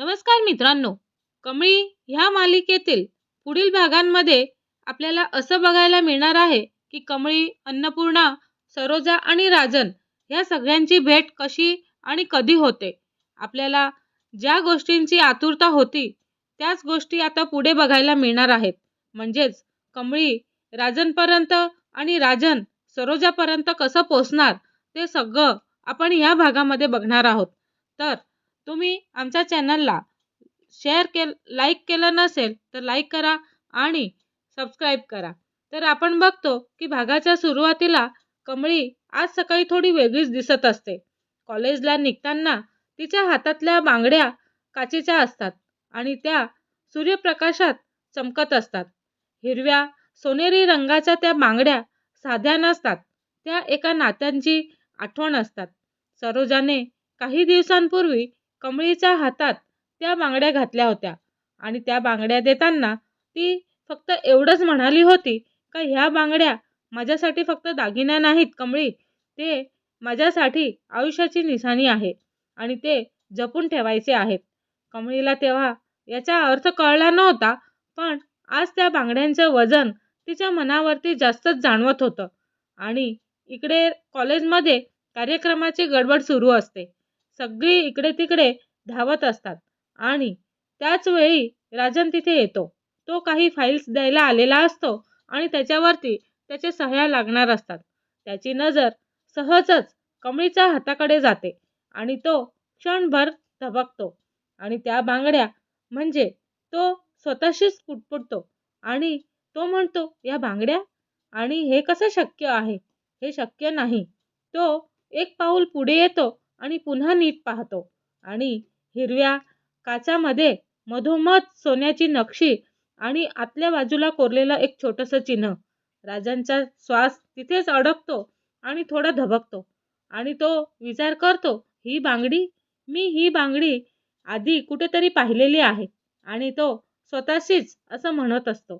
नमस्कार मित्रांनो. कमळी ह्या मालिकेतील पुढील भागांमध्ये आपल्याला असं बघायला मिळणार आहे की कमळी अन्नपूर्णा सरोजा आणि राजन ह्या सगळ्यांची भेट कशी आणि कधी होते? आपल्याला ज्या गोष्टींची आतुरता होती त्याच गोष्टी आता पुढे बघायला मिळणार आहेत. म्हणजेच कमळी राजनपर्यंत आणि राजन सरोजापर्यंत कसं पोचणार ते सगळं आपण ह्या भागामध्ये बघणार आहोत. तर तुम्ही आमच्या चॅनलला शेअर केल लाईक केलं नसेल तर लाईक करा आणि सबस्क्राईब करा. तर आपण बघतो की भागाच्या सुरुवातीला कमळी आज सकाळी थोडी वेगळीच दिसत असते. कॉलेजला निघताना तिच्या हातातल्या बांगड्या काचेच्या असतात आणि त्या सूर्यप्रकाशात चमकत असतात. हिरव्या सोनेरी रंगाच्या त्या बांगड्या साध्या नसतात. त्या एका नात्यांची आठवण असतात. सरोजाने काही दिवसांपूर्वी कमळीच्या हातात त्या बांगड्या घातल्या होत्या. आणि त्या बांगड्या देताना ती फक्त एवढंच म्हणाली होती का ह्या बांगड्या माझ्यासाठी फक्त दागिन्या नाहीत कमळी. ते माझ्यासाठी आयुष्याची निशाणी आहे आणि ते जपून ठेवायचे आहेत. कमळीला तेव्हा याचा अर्थ कळला नव्हता पण आज त्या बांगड्यांचं वजन तिच्या मनावरती जास्तच जाणवत होतं. आणि इकडे कॉलेजमध्ये कार्यक्रमाची गडबड सुरू असते. सगळी इकडे तिकडे धावत असतात. आणि त्याचवेळी राजन तिथे येतो. तो काही फाईल्स द्यायला आलेला असतो आणि त्याच्यावरती त्याचे सह्या लागणार असतात. त्याची नजर सहजच कमळीच्या हाताकडे जाते आणि तो क्षणभर धबकतो. आणि त्या बांगड्या म्हणजे तो स्वतःशीच पुटपुटतो आणि तो म्हणतो या बांगड्या? आणि हे कसं शक्य आहे? हे शक्य नाही. तो एक पाऊल पुढे येतो आणि पुन्हा नीट पाहतो. आणि हिरव्या काचामध्ये मधोमध सोन्याची नक्षी आणि आतल्या बाजूला कोरलेलं एक छोटंसं चिन्ह. राजांचा श्वास तिथेच अडकतो आणि थोडा धबकतो. आणि तो विचार करतो ही बांगडी? मी ही बांगडी आधी कुठेतरी पाहिलेली आहे. आणि तो स्वतःशीच असं म्हणत असतो.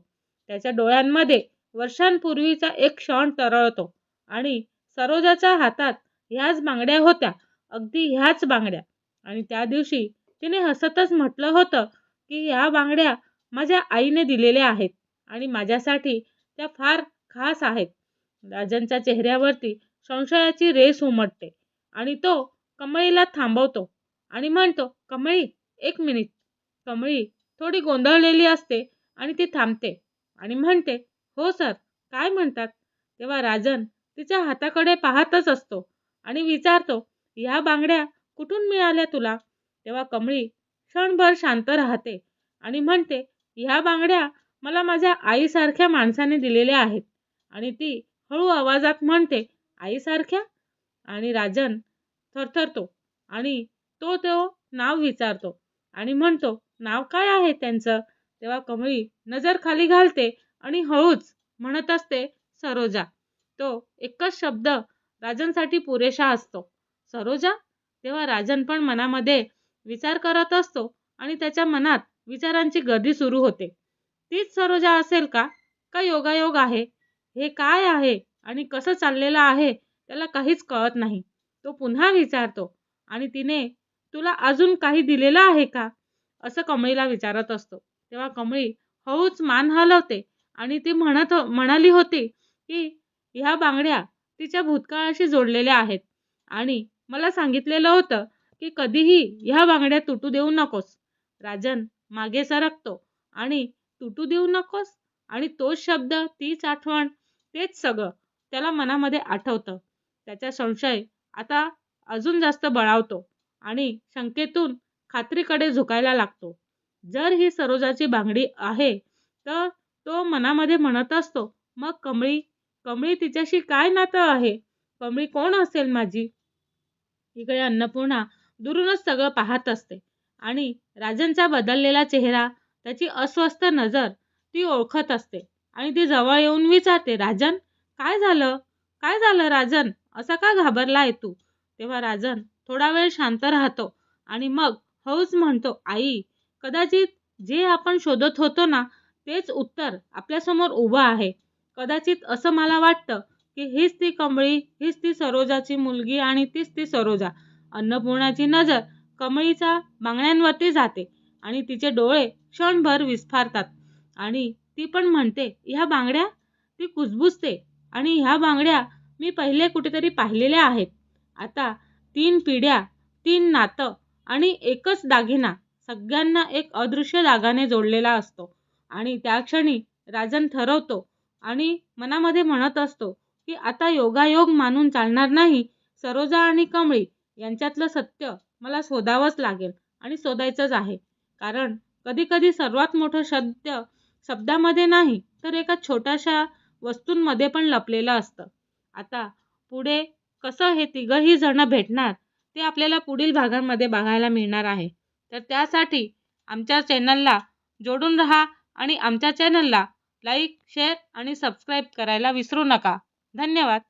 त्याच्या डोळ्यांमध्ये वर्षांपूर्वीचा एक क्षण तरळतो आणि सरोजाच्या हातात ह्याच बांगड्या होत्या. अगदी ह्याच बांगड्या. आणि त्या दिवशी तिने हसतच म्हटलं होतं की ह्या बांगड्या माझ्या आईने दिलेल्या आहेत आणि माझ्यासाठी त्या फार खास आहेत. राजनच्या चेहऱ्यावरती संशयाची रेस उमटते आणि तो कमळीला थांबवतो आणि म्हणतो कमळी एक मिनिट. कमळी थोडी गोंधळलेली असते आणि ती थांबते. आणि म्हणते हो सर काय म्हणतात? तेव्हा राजन तिच्या हाताकडे पाहतच असतो आणि विचारतो ह्या बांगड्या कुठून मिळाल्या तुला? तेव्हा कमळी क्षणभर शांत राहते आणि म्हणते ह्या बांगड्या मला माझ्या आईसारख्या माणसाने दिलेल्या आहेत. आणि ती हळू आवाजात म्हणते आईसारख्या? आणि राजन थरथरतो आणि तो तो नाव विचारतो आणि म्हणतो नाव काय आहे त्यांचं? तेव्हा कमळी नजर खाली घालते आणि हळूच म्हणत असते सरोजा. तो एकच शब्द राजनसाठी पुरेशा असतो. सरोजा तेव्हा राजन पण मनामध्ये विचार करत असतो आणि त्याच्या मनात विचारांची गर्दी सुरू होते. तीच सरोजा असेल का? का योगायोग आहे? हे काय आहे? आणि कसं चाललेलं आहे? त्याला काहीच कळत नाही. तो पुन्हा विचारतो आणि तिने तुला अजून काही दिलेलं आहे का? असं कमळीला विचारत असतो. तेव्हा कमळी हळूच मान हलवते आणि ती म्हणत म्हणाली होती की ह्या बांगड्या तिच्या भूतकाळाशी जोडलेल्या आहेत आणि मला सांगितलेलं होतं की कधीही ह्या बांगड्या तुटू देऊ नकोस. राजन मागे सरकतो आणि तुटू देऊ नकोस आणि तोच शब्द तीच आठवण तेच सगळं त्याला मनामध्ये आठवतं. त्याचा संशय आता अजून जास्त बळावतो आणि शंकेतून खात्रीकडे झुकायला लागतो. जर ही सरोजाची बांगडी आहे तर तो मनामध्ये म्हणत असतो मग कमळी कमळी तिच्याशी काय नातं आहे? कमळी कोण असेल माझी? इकडे अन्नपूर्णा दुरूनच सगळं पाहत असते. आणि राजनचा बदललेला चेहरा त्याची अस्वस्थ नजर ती ओळखत असते. आणि ती जवळ येऊन विचारते राजन काय झालं? काय झालं राजन? असा का घाबरला आहे तू? तेव्हा राजन थोडा वेळ शांत राहतो आणि मग हळूच म्हणतो आई कदाचित जे आपण शोधत होतो ना तेच उत्तर आपल्यासमोर उभं आहे. कदाचित असं मला वाटतं की हीच ती कमळी हीच ती सरोजाची मुलगी आणि तीच ती सरोजा. अन्नपूर्णाची नजर कमळीच्या बांगड्यांवरती जाते आणि तिचे डोळे क्षणभर विस्फारतात. आणि ती पण म्हणते ह्या बांगड्या? ती कुजबुजते आणि ह्या बांगड्या मी पहिले कुठेतरी पाहिलेल्या आहेत. आता तीन पिढ्या तीन नातं आणि एकच दागिना सगळ्यांना एक अदृश्य दागाने जोडलेला असतो. आणि त्या क्षणी राजन ठरवतो आणि मनामध्ये म्हणत असतो की आता योगायोग मानून चालणार नाही सरोजा आणि कमळी यांच्यातलं सत्य मला शोधावंच लागेल आणि शोधायचंच आहे. कारण कधीकधी सर्वात मोठं सत्य शब्दामध्ये नाही तर एका छोट्याशा वस्तूंमध्ये पण लपलेलं असतं. आता पुढे कसं हे तिघंही जणं भेटणार ते आपल्याला पुढील भागांमध्ये बघायला मिळणार आहे. तर त्यासाठी आमच्या चॅनलला जोडून राहा आणि आमच्या चॅनलला लाईक शेअर आणि सबस्क्राईब करायला विसरू नका. धन्यवाद.